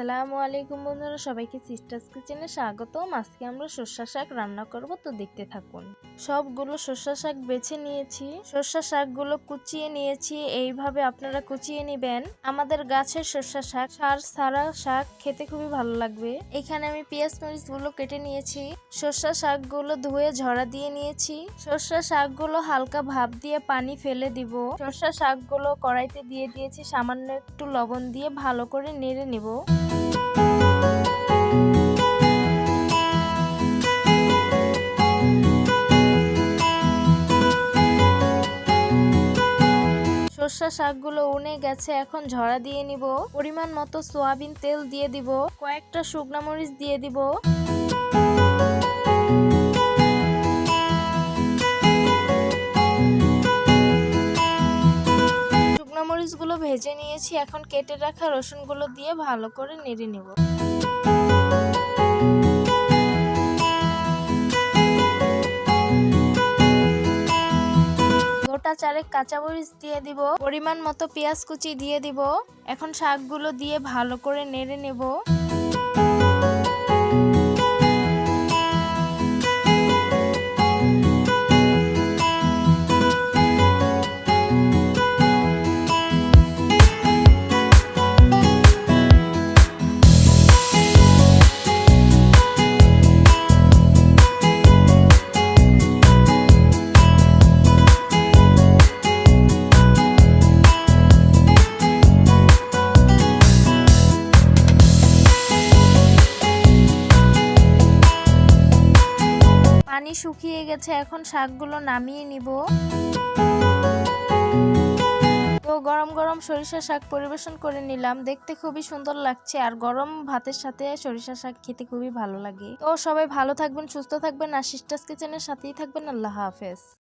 আসসালামু আলাইকুম বন্ধুরা, সবাইকে সিস্টার্স কিচেনে স্বাগতম। আজকে আমরা সর্ষা শাক রান্না করব, তো দেখতে থাকুন। সবগুলো সর্ষা শাক বেছে নিয়েছি। সর্ষা শাকগুলো কুচিয়ে নিয়েছি, এইভাবে আপনারা কুচিয়ে নেবেন। আমাদের গাছের সর্ষা শাক, সার সারা শাক খেতে খুবই ভালো লাগবে। এখানে আমি পেঁয়াজ মরিচগুলো কেটে নিয়েছি। সর্ষা শাকগুলো ধুয়ে ঝরা দিয়ে নিয়েছি। সর্ষা শাকগুলো হালকা ভাপ দিয়ে পানি ফেলে দিব। সর্ষা শাকগুলো কড়াইতে দিয়ে দিয়েছি, সামান্য একটু লবণ দিয়ে ভালো করে নেড়ে নিব। সর্ষা শাকগুলো উনে গেছে, এখন ঝরা দিয়ে নিব। পরিমাণ মতো সোয়াবিন তেল দিয়ে দিব, কয়েকটা শুকনা মরিচ দিয়ে দিব। শুকনো মরিচগুলো ভেজে নিয়েছি, এখন কেটে রাখা রসুনগুলো দিয়ে ভালো করে নেড়ে নেব। গোটা চারেক কাঁচামরিচ দিয়ে দিব, পরিমাণ মতো পেঁয়াজ কুচি দিয়ে দিব, এখন শাকগুলো দিয়ে ভালো করে নেড়ে নেব। পানি শুকিয়ে গেছে, এখন শাকগুলো নামিয়ে নিব। তো গরম গরম সরিষা শাক পরিবেশন করে নিলাম। দেখতে খুবই সুন্দর লাগছে আর গরম ভাতের সাথে সরিষা শাক খেতে খুবই ভালো লাগে। তো সবাই ভালো থাকবেন, সুস্থ থাকবেন। আর সিস্টার্স কিচেনের সাথেই থাকবেন। আল্লাহ হাফেজ।